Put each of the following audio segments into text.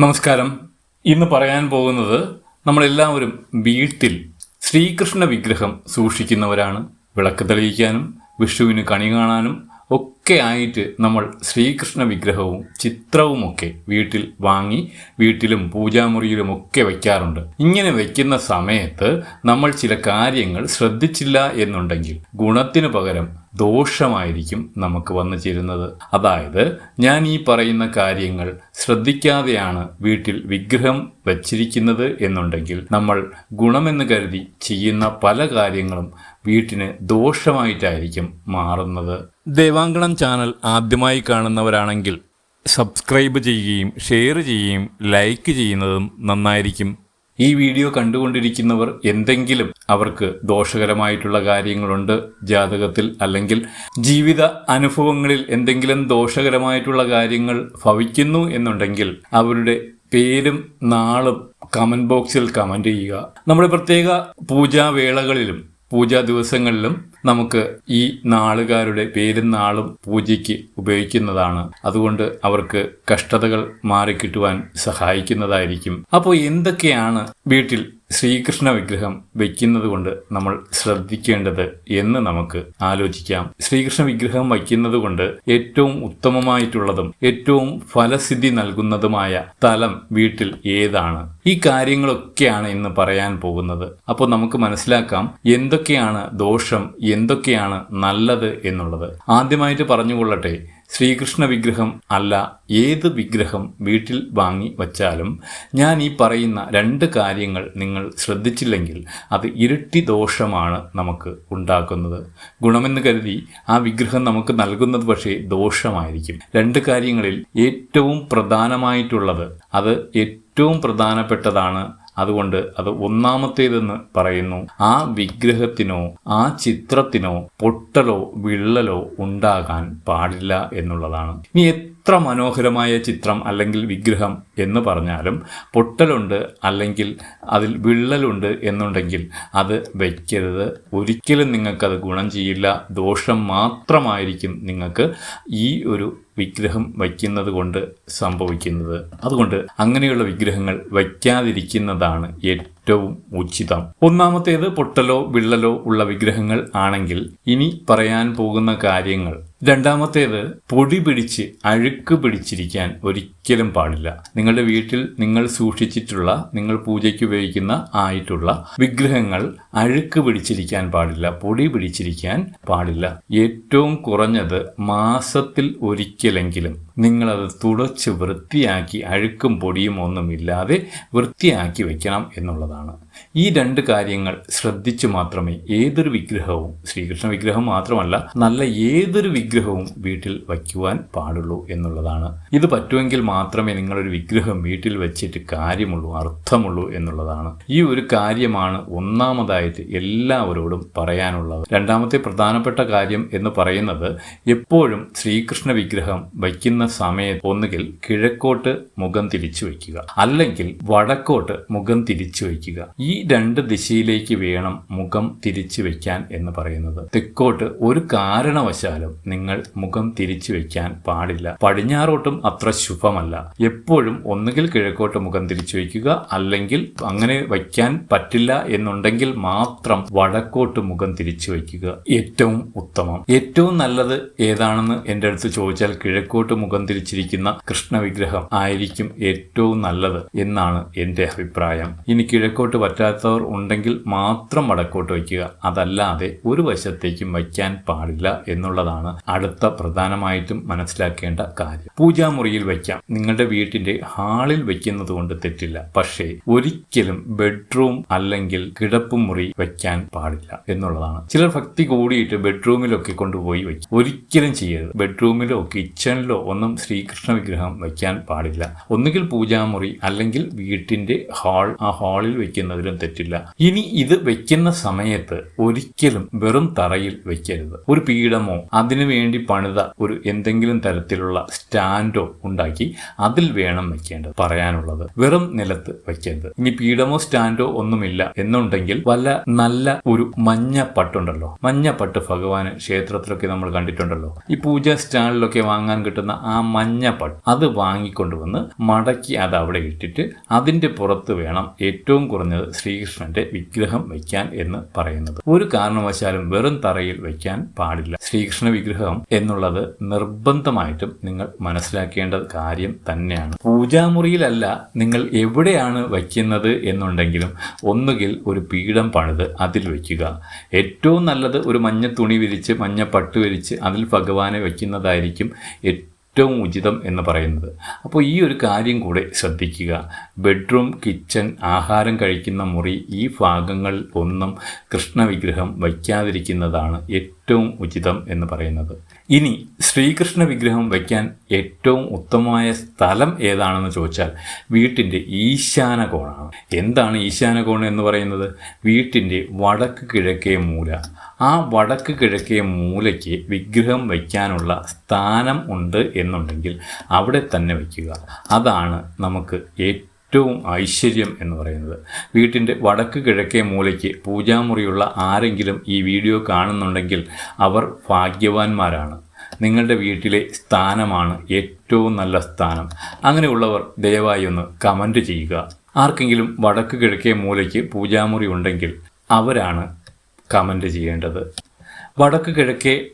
നമസ്കാരം. ഇന്ന് പറയാൻ പോകുന്നത് നമ്മളെല്ലാവരും വീട്ടിൽ ശ്രീകൃഷ്ണ വിഗ്രഹം സൂക്ഷിക്കുന്നവരാണ്. വിളക്ക് തെളിയിക്കാനും വിഷുവിന് കണി കാണാനും ഒക്കെ ആയിട്ട് നമ്മൾ ശ്രീകൃഷ്ണ വിഗ്രഹവും ചിത്രവുമൊക്കെ വീട്ടിൽ വാങ്ങി വീട്ടിലും പൂജാമുറിയിലും ഒക്കെ വയ്ക്കാറുണ്ട്. ഇങ്ങനെ വയ്ക്കുന്ന സമയത്ത് നമ്മൾ ചില കാര്യങ്ങൾ ശ്രദ്ധിച്ചില്ല എന്നുണ്ടെങ്കിൽ ഗുണത്തിന് പകരം ദോഷമായിരിക്കും നമുക്ക് വന്നു ചേരുന്നത്. അതായത് ഞാൻ ഈ പറയുന്ന കാര്യങ്ങൾ ശ്രദ്ധിക്കാതെയാണ് വീട്ടിൽ വിഗ്രഹം വച്ചിരിക്കുന്നത് എന്നുണ്ടെങ്കിൽ നമ്മൾ ഗുണമെന്ന് കരുതി ചെയ്യുന്ന പല കാര്യങ്ങളും വീട്ടിന് ദോഷമായിട്ടായിരിക്കും മാറുന്നത്. ദേവാങ്കണം ചാനൽ ആദ്യമായി കാണുന്നവരാണെങ്കിൽ സബ്സ്ക്രൈബ് ചെയ്യുകയും ഷെയർ ചെയ്യുകയും ലൈക്ക് ചെയ്യുന്നതും നന്നായിരിക്കും. ഈ വീഡിയോ കണ്ടുകൊണ്ടിരിക്കുന്നവർ എന്തെങ്കിലും അവർക്ക് ദോഷകരമായിട്ടുള്ള കാര്യങ്ങളുണ്ട് ജാതകത്തിൽ അല്ലെങ്കിൽ ജീവിത അനുഭവങ്ങളിൽ എന്തെങ്കിലും ദോഷകരമായിട്ടുള്ള കാര്യങ്ങൾ ഭവിക്കുന്നു എന്നുണ്ടെങ്കിൽ അവരുടെ പേരും നാളും കമന്റ് ബോക്സിൽ കമന്റ് ചെയ്യുക. നമ്മുടെ പ്രത്യേക പൂജാവേളകളിലും പൂജാ ദിവസങ്ങളിലും നമുക്ക് ഈ നാളുകാരുടെ പേരും നാളും പൂജയ്ക്ക് ഉപയോഗിക്കുന്നതാണ്. അതുകൊണ്ട് അവർക്ക് കഷ്ടതകൾ മാറിക്കിട്ടുവാൻ സഹായിക്കുന്നതായിരിക്കും. അപ്പോൾ എന്തൊക്കെയാണ് വീട്ടിൽ ശ്രീകൃഷ്ണ വിഗ്രഹം വയ്ക്കുന്നത് കൊണ്ട് നമ്മൾ ശ്രദ്ധിക്കേണ്ടത് എന്ന് നമുക്ക് ആലോചിക്കാം. ശ്രീകൃഷ്ണ വിഗ്രഹം വയ്ക്കുന്നത് കൊണ്ട് ഏറ്റവും ഉത്തമമായിട്ടുള്ളതും ഏറ്റവും ഫലസിദ്ധി നൽകുന്നതുമായ തലം വീട്ടിൽ ഏതാണ്? ഈ കാര്യങ്ങളൊക്കെയാണ് ഇന്ന് പറയാൻ പോകുന്നത്. അപ്പോൾ നമുക്ക് മനസ്സിലാക്കാം എന്തൊക്കെയാണ് ദോഷം എന്തൊക്കെയാണ് നല്ലത് എന്നുള്ളത്. ആദ്യമായിട്ട് പറഞ്ഞുകൊള്ളട്ടെ ശ്രീകൃഷ്ണ വിഗ്രഹം അല്ല ഏത് വിഗ്രഹം വീട്ടിൽ വാങ്ങി വച്ചാലും ഞാൻ ഈ പറയുന്ന രണ്ട് കാര്യങ്ങൾ നിങ്ങൾ ശ്രദ്ധിച്ചില്ലെങ്കിൽ അത് ഇരട്ടി ദോഷമാണ് നമുക്ക് ഉണ്ടാക്കുന്നത്. ഗുണമെന്ന് കരുതി ആ വിഗ്രഹം നമുക്ക് നൽകുന്നത് പക്ഷേ ദോഷമായിരിക്കും. രണ്ട് കാര്യങ്ങളിൽ ഏറ്റവും പ്രധാനമായിട്ടുള്ളത് അത് ഏറ്റവും പ്രധാനപ്പെട്ടതാണ് അതുകൊണ്ട് അത് ഒന്നാമത്തേതെന്ന് പറയുന്നു. ആ വിഗ്രഹത്തിനോ ആ ചിത്രത്തിനോ പൊട്ടലോ വിള്ളലോ ഉണ്ടാകാൻ പാടില്ല എന്നുള്ളതാണ്. ഇനി എത്ര മനോഹരമായ ചിത്രം അല്ലെങ്കിൽ വിഗ്രഹം എന്ന് പറഞ്ഞാലും പൊട്ടലുണ്ട് അല്ലെങ്കിൽ അതിൽ വിള്ളലുണ്ട് എന്നുണ്ടെങ്കിൽ അത് വയ്ക്കരുത് ഒരിക്കലും നിങ്ങൾക്കത് ഗുണം ചെയ്യില്ല. ദോഷം മാത്രമായിരിക്കും നിങ്ങൾക്ക് ഈ ഒരു വിഗ്രഹം വയ്ക്കുന്നത് കൊണ്ട് സംഭവിക്കുന്നത്. അതുകൊണ്ട് അങ്ങനെയുള്ള വിഗ്രഹങ്ങൾ വയ്ക്കാതിരിക്കുന്നതാണ് ഏറ്റവും ഉചിതം. ഒന്നാമത്തേത് പൊട്ടലോ വിള്ളലോ ഉള്ള വിഗ്രഹങ്ങൾ ആണെങ്കിൽ ഇനി പറയാൻ പോകുന്ന കാര്യങ്ങൾ. രണ്ടാമത്തേത് പൊടി പിടിച്ച് അഴുക്ക് പിടിച്ചിരിക്കാൻ ഒരിക്കലും പാടില്ല. നിങ്ങളുടെ വീട്ടിൽ നിങ്ങൾ സൂക്ഷിച്ചിട്ടുള്ള നിങ്ങൾ പൂജയ്ക്ക് ഉപയോഗിക്കുന്ന ആയിട്ടുള്ള വിഗ്രഹങ്ങൾ അഴുക്ക് പിടിച്ചിരിക്കാൻ പാടില്ല പൊടി പിടിച്ചിരിക്കാൻ പാടില്ല. ഏറ്റവും കുറഞ്ഞത് മാസത്തിൽ ഒരിക്കലെങ്കിലും നിങ്ങളത് തുടച്ച് വൃത്തിയാക്കി അഴുക്കും പൊടിയും ഒന്നുമില്ലാതെ വൃത്തിയാക്കി വെക്കണം എന്നുള്ളതാണ്. ഈ രണ്ട് കാര്യങ്ങൾ ശ്രദ്ധിച്ചു മാത്രമേ ഏതൊരു വിഗ്രഹവും ശ്രീകൃഷ്ണ വിഗ്രഹം മാത്രമല്ല നല്ല ഏതൊരു വിഗ്രഹവും വീട്ടിൽ വയ്ക്കുവാൻ പാടുള്ളൂ എന്നുള്ളതാണ്. ഇത് പറ്റുമെങ്കിൽ മാത്രമേ നിങ്ങളൊരു വിഗ്രഹം വീട്ടിൽ വെച്ചിട്ട് കാര്യമുള്ളൂ അർത്ഥമുള്ളൂ എന്നുള്ളതാണ്. ഈ ഒരു കാര്യമാണ് ഒന്നാമതായിട്ട് എല്ലാവരോടും പറയാനുള്ളത്. രണ്ടാമത്തെ പ്രധാനപ്പെട്ട കാര്യം എന്ന് പറയുന്നത് എപ്പോഴും ശ്രീകൃഷ്ണ വിഗ്രഹം വയ്ക്കുന്ന സമയത്ത് ഒന്നുകിൽ കിഴക്കോട്ട് മുഖം തിരിച്ചു വയ്ക്കുക അല്ലെങ്കിൽ വടക്കോട്ട് മുഖം തിരിച്ചു വയ്ക്കുക. ഈ രണ്ട് ദിശയിലേക്ക് വേണം മുഖം തിരിച്ചു വെക്കാൻ എന്ന് പറയുന്നത്. തെക്കോട്ട് ഒരു കാരണവശാലും നിങ്ങൾ മുഖം തിരിച്ചു വെക്കാൻ പാടില്ല. പടിഞ്ഞാറോട്ടും അത്ര ശുഭമല്ല. എപ്പോഴും ഒന്നുകിൽ കിഴക്കോട്ട് മുഖം തിരിച്ചു വയ്ക്കുക അല്ലെങ്കിൽ അങ്ങനെ വയ്ക്കാൻ പറ്റില്ല എന്നുണ്ടെങ്കിൽ മാത്രം വടക്കോട്ട് മുഖം തിരിച്ചു വയ്ക്കുക ഏറ്റവും ഉത്തമം. ഏറ്റവും നല്ലത് ഏതാണെന്ന് എന്റെ അടുത്ത് ചോദിച്ചാൽ കിഴക്കോട്ട് മുഖം തിരിച്ചിരിക്കുന്ന കൃഷ്ണവിഗ്രഹം ആയിരിക്കും ഏറ്റവും നല്ലത് എന്നാണ് എന്റെ അഭിപ്രായം. ഇനി കിഴക്കോട്ട് പറ്റാത്തവർ ഉണ്ടെങ്കിൽ മാത്രം വടക്കോട്ട് വയ്ക്കുക. അതല്ലാതെ ഒരു വശത്തേക്കും വയ്ക്കാൻ പാടില്ല എന്നുള്ളതാണ് അടുത്ത പ്രധാനമായിട്ടും മനസ്സിലാക്കേണ്ട കാര്യം. പൂജാമുറിയിൽ വയ്ക്കാം. നിങ്ങളുടെ വീട്ടിന്റെ ഹാളിൽ വയ്ക്കുന്നത് കൊണ്ട് തെറ്റില്ല. പക്ഷേ ഒരിക്കലും ബെഡ്റൂം അല്ലെങ്കിൽ കിടപ്പുമുറി വയ്ക്കാൻ പാടില്ല എന്നുള്ളതാണ്. ചിലർ ഭക്തി കൂടിയിട്ട് ബെഡ്റൂമിലൊക്കെ കൊണ്ടുപോയി വയ്ക്കും. ഒരിക്കലും ചെയ്യരുത്. ബെഡ്റൂമിലോ കിച്ചണിലോ ഒന്നും ശ്രീകൃഷ്ണ വിഗ്രഹം വയ്ക്കാൻ പാടില്ല. ഒന്നുകിൽ പൂജാമുറി അല്ലെങ്കിൽ വീട്ടിന്റെ ഹാൾ. ആ ഹാളിൽ വെക്കുന്നതിലും തെറ്റില്ല. ഇനി ഇത് വെക്കുന്ന സമയത്ത് ഒരിക്കലും വെറും തറയിൽ വെക്കരുത്. ഒരു പീഠമോ അതിനു വേണ്ടി പണിത ഒരു എന്തെങ്കിലും തരത്തിലുള്ള സ്റ്റാൻഡോ ഉണ്ടാക്കി അതിൽ വേണം വെക്കേണ്ടത് പറയാനുള്ളത്. വെറും നിലത്ത് വെക്കരുത്. ഇനി പീഠമോ സ്റ്റാൻഡോ ഒന്നുമില്ല എന്നുണ്ടെങ്കിൽ വല്ല നല്ല ഒരു മഞ്ഞ പട്ടുണ്ടല്ലോ. മഞ്ഞ പട്ട് ഭഗവാന് ക്ഷേത്രത്തിലൊക്കെ നമ്മൾ കണ്ടിട്ടുണ്ടല്ലോ. ഈ പൂജ സ്റ്റാളിലൊക്കെ വാങ്ങാൻ കിട്ടുന്ന ആ മഞ്ഞ പട്ട് അത് വാങ്ങിക്കൊണ്ടുവന്ന് മടക്കി അത് അവിടെ ഇട്ടിട്ട് അതിന്റെ പുറത്ത് വേണം ഏറ്റവും കുറഞ്ഞത് ശ്രീകൃഷ്ണന്റെ വിഗ്രഹം വയ്ക്കാൻ എന്ന് പറയുന്നത്. ഒരു കാരണവശാലും വെറും തറയിൽ വയ്ക്കാൻ പാടില്ല. ശ്രീകൃഷ്ണ വിഗ്രഹം എന്നുള്ളത് നിർബന്ധമായിട്ടും നിങ്ങൾ മനസ്സിലാക്കേണ്ട കാര്യം തന്നെയാണ്. പൂജാമുറിയിലല്ല നിങ്ങൾ എവിടെയാണ് വയ്ക്കുന്നത് എന്നുണ്ടെങ്കിലും ഒന്നുകിൽ ഒരു പീഠം പണിത് അതിൽ വയ്ക്കുക. ഏറ്റവും നല്ലത് ഒരു മഞ്ഞ തുണി വിരിച്ച് മഞ്ഞ പട്ട് വിരിച്ച് അതിൽ ഭഗവാനെ വയ്ക്കുന്നതായിരിക്കും ഏറ്റവും ഉചിതം എന്ന് പറയുന്നത്. അപ്പോൾ ഈ ഒരു കാര്യം കൂടെ ശ്രദ്ധിക്കുക. ബെഡ്റൂം കിച്ചൺ ആഹാരം കഴിക്കുന്ന മുറി ഈ ഭാഗങ്ങളിൽ ഒന്നും കൃഷ്ണവിഗ്രഹം വയ്ക്കാതിരിക്കുന്നതാണ് ഏറ്റവും ഉചിതം എന്ന് പറയുന്നത്. ഇനി ശ്രീകൃഷ്ണ വിഗ്രഹം വയ്ക്കാൻ ഏറ്റവും ഉത്തമമായ സ്ഥലം ഏതാണെന്ന് ചോദിച്ചാൽ വീട്ടിന്റെ ഈശാന കോണാണ് എന്താണ് ഈശാന കോൺ എന്ന് പറയുന്നത്? വീട്ടിന്റെ വടക്ക് കിഴക്കേ മൂല. ആ വടക്ക് കിഴക്കേ മൂലയ്ക്ക് വിഗ്രഹം വയ്ക്കാനുള്ള സ്ഥാനം ഉണ്ട് എന്നുണ്ടെങ്കിൽ അവിടെ തന്നെ വയ്ക്കുക. അതാണ് നമുക്ക് ഏറ്റവും ഐശ്വര്യം എന്ന് പറയുന്നത്. വീട്ടിന്റെ വടക്ക് കിഴക്കേ മൂലയ്ക്ക് പൂജാമുറിയുള്ള ആരെങ്കിലും ഈ വീഡിയോ കാണുന്നുണ്ടെങ്കിൽ അവർ ഭാഗ്യവാന്മാരാണ്. നിങ്ങളുടെ വീട്ടിലെ സ്ഥാനമാണ് ഏറ്റവും നല്ല സ്ഥാനം. അങ്ങനെയുള്ളവർ ദയവായി ഒന്ന് കമന്റ് ചെയ്യുക. ആർക്കെങ്കിലും വടക്ക് കിഴക്കേ മൂലയ്ക്ക് പൂജാമുറി ഉണ്ടെങ്കിൽ അവരാണ് കമന്റ് ചെയ്യേണ്ടത്. വടക്ക് കിഴക്കേ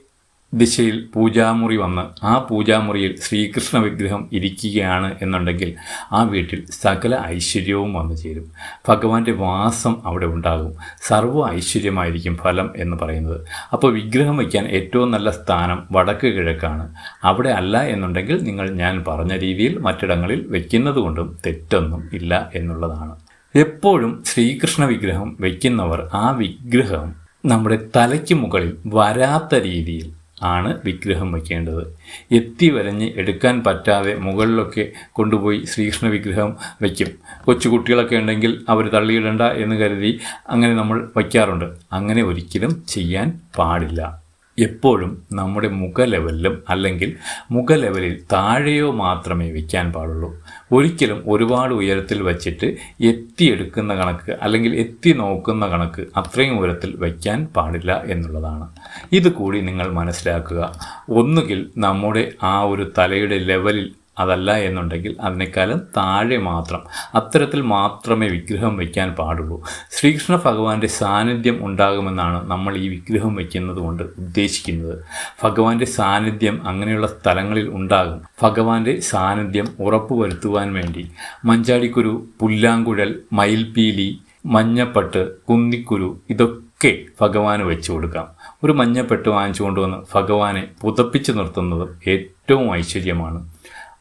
ദിശയിൽ പൂജാമുറി വന്ന് ആ പൂജാമുറിയിൽ ശ്രീകൃഷ്ണ വിഗ്രഹം ഇരിക്കുകയാണ് എന്നുണ്ടെങ്കിൽ ആ വീട്ടിൽ സകല ഐശ്വര്യവും വന്നു ചേരും. ഭഗവാന്റെ വാസം അവിടെ ഉണ്ടാകും. സർവ ഐശ്വര്യമായിരിക്കും ഫലം എന്ന് പറയുന്നത്. അപ്പോൾ വിഗ്രഹം വയ്ക്കാൻ ഏറ്റവും നല്ല സ്ഥാനം വടക്ക് കിഴക്കാണ്. അവിടെ അല്ല എന്നുണ്ടെങ്കിൽ നിങ്ങൾ ഞാൻ പറഞ്ഞ രീതിയിൽ മറ്റിടങ്ങളിൽ വയ്ക്കുന്നത് കൊണ്ടും തെറ്റൊന്നും ഇല്ല എന്നുള്ളതാണ്. എപ്പോഴും ശ്രീകൃഷ്ണ വിഗ്രഹം വയ്ക്കുന്നവർ ആ വിഗ്രഹം നമ്മുടെ തലയ്ക്ക് മുകളിൽ വരാത്ത രീതിയിൽ ആണ് വിഗ്രഹം വയ്ക്കേണ്ടത്. എത്തി വരഞ്ഞ് എടുക്കാൻ പറ്റാതെ മുകളിലൊക്കെ കൊണ്ടുപോയി ശ്രീകൃഷ്ണ വിഗ്രഹം വയ്ക്കും. കൊച്ചു കുട്ടികളൊക്കെ ഉണ്ടെങ്കിൽ അവർ തള്ളിയിടണ്ട എന്ന് കരുതി അങ്ങനെ നമ്മൾ വയ്ക്കാറുണ്ട്. അങ്ങനെ ഒരിക്കലും ചെയ്യാൻ പാടില്ല. എപ്പോഴും നമ്മുടെ മുഖ ലെവലിലും അല്ലെങ്കിൽ മുഖ ലെവലിൽ താഴെയോ മാത്രമേ വയ്ക്കാൻ പാടുള്ളൂ. ഒരിക്കലും ഒരുപാട് ഉയരത്തിൽ വച്ചിട്ട് എത്തിയെടുക്കുന്ന കണക്ക് അല്ലെങ്കിൽ എത്തി നോക്കുന്ന കണക്ക് അത്രയും ഉയരത്തിൽ വയ്ക്കാൻ പാടില്ല എന്നുള്ളതാണ്. ഇത് കൂടി നിങ്ങൾ മനസ്സിലാക്കുക. ഒന്നുകിൽ നമ്മുടെ ആ ഒരു തലയുടെ ലെവലിൽ അതല്ല എന്നുണ്ടെങ്കിൽ അതിനേക്കാളും താഴെ മാത്രം അത്തരത്തിൽ മാത്രമേ വിഗ്രഹം വയ്ക്കാൻ പാടുള്ളൂ. ശ്രീകൃഷ്ണ ഭഗവാന്റെ സാന്നിധ്യം ഉണ്ടാകുമെന്നാണ് നമ്മൾ ഈ വിഗ്രഹം വയ്ക്കുന്നത് കൊണ്ട് ഉദ്ദേശിക്കുന്നത്. ഭഗവാന്റെ സാന്നിധ്യം അങ്ങനെയുള്ള സ്ഥലങ്ങളിൽ ഉണ്ടാകും. ഭഗവാന്റെ സാന്നിധ്യം ഉറപ്പുവരുത്തുവാൻ വേണ്ടി മഞ്ചാടിക്കുരു പുല്ലാങ്കുഴൽ മയിൽപീലി മഞ്ഞപ്പട്ട് കുന്നിക്കുരു ഇതൊക്കെ ഭഗവാന് വെച്ചു കൊടുക്കാം. ഒരു മഞ്ഞപ്പെട്ട് വാങ്ങിച്ചു കൊണ്ടുവന്ന് ഭഗവാനെ പുതപ്പിച്ചു നിർത്തുന്നതും ഏറ്റവും ഐശ്വര്യമാണ്.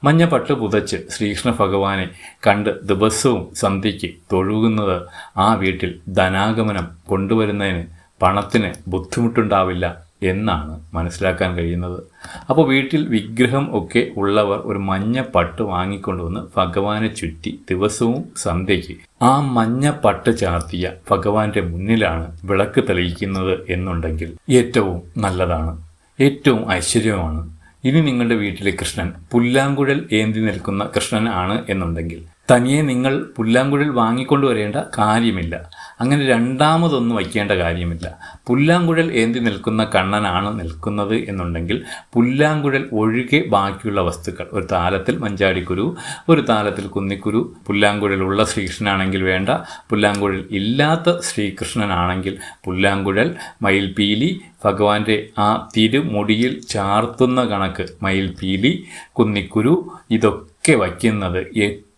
മഞ്ഞ പട്ട് പുതച്ച് ശ്രീകൃഷ്ണ ഭഗവാനെ കണ്ട് ദിവസവും സന്ധ്യയ്ക്ക് തൊഴുകുന്നത് ആ വീട്ടിൽ ധനാഗമനം കൊണ്ടുവരുന്നതിന് പണത്തിന് ബുദ്ധിമുട്ടുണ്ടാവില്ല എന്നാണ് മനസ്സിലാക്കാൻ കഴിയുന്നത്. അപ്പോൾ വീട്ടിൽ വിഗ്രഹം ഒക്കെ ഉള്ളവർ ഒരു മഞ്ഞ പട്ട് വാങ്ങിക്കൊണ്ടുവന്ന് ഭഗവാനെ ചുറ്റി ദിവസവും സന്ധ്യയ്ക്ക് ആ മഞ്ഞ പട്ട് ചാർത്തിയ ഭഗവാന്റെ മുന്നിലാണ് വിളക്ക് തെളിയിക്കുന്നത് എന്നുണ്ടെങ്കിൽ ഏറ്റവും നല്ലതാണ്. ഏറ്റവും ഐശ്വര്യമാണ്. ഇനി നിങ്ങളുടെ വീട്ടിലെ കൃഷ്ണൻ പുല്ലാങ്കുഴൽ ഏന്തി നിൽക്കുന്ന കൃഷ്ണൻ ആണ് എന്നുണ്ടെങ്കിൽ തനിയെ നിങ്ങൾ പുല്ലാങ്കുഴൽ വാങ്ങിക്കൊണ്ടുവരേണ്ട കാര്യമില്ല. അങ്ങനെ രണ്ടാമതൊന്നും വയ്ക്കേണ്ട കാര്യമില്ല. പുല്ലാങ്കുഴൽ ഏന്തി നിൽക്കുന്ന കണ്ണനാണ് നിൽക്കുന്നത് എന്നുണ്ടെങ്കിൽ പുല്ലാങ്കുഴൽ ഒഴികെ ബാക്കിയുള്ള വസ്തുക്കൾ. ഒരു താലത്തിൽ മഞ്ചാടിക്കുരു ഒരു താലത്തിൽ കുന്നിക്കുരു പുല്ലാങ്കുഴലുള്ള ശ്രീകൃഷ്ണനാണെങ്കിൽ വേണ്ട പുല്ലാങ്കുഴൽ ഇല്ലാത്ത ശ്രീകൃഷ്ണനാണെങ്കിൽ പുല്ലാങ്കുഴൽ മയിൽപീലി ഭഗവാന്റെ ആ തിരുമുടിയിൽ ചാർത്തുന്ന കണക്ക് മയിൽപീലി കുന്നിക്കുരു ഇതൊക്കെ വയ്ക്കുന്നത്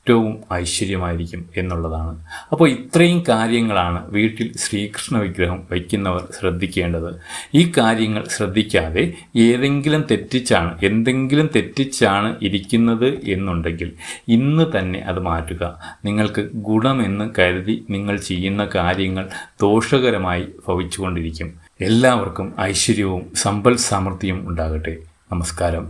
ഏറ്റവും ഐശ്വര്യമായിരിക്കും എന്നുള്ളതാണ്. അപ്പോൾ ഇത്രയും കാര്യങ്ങളാണ് വീട്ടിൽ ശ്രീകൃഷ്ണ വിഗ്രഹം വയ്ക്കുന്നവർ ശ്രദ്ധിക്കേണ്ടത്. ഈ കാര്യങ്ങൾ ശ്രദ്ധിക്കാതെ ഏതെങ്കിലും തെറ്റിച്ചാണ് എന്തെങ്കിലും തെറ്റിച്ചാണ് ഇരിക്കുന്നത് എന്നുണ്ടെങ്കിൽ ഇന്ന് തന്നെ അത് മാറ്റുക. നിങ്ങൾക്ക് ഗുണമെന്ന് കരുതി നിങ്ങൾ ചെയ്യുന്ന കാര്യങ്ങൾ ദോഷകരമായി ഭവിച്ചുകൊണ്ടിരിക്കും. എല്ലാവർക്കും ഐശ്വര്യവും സമ്പൽ സമൃദ്ധിയും ഉണ്ടാകട്ടെ. നമസ്കാരം.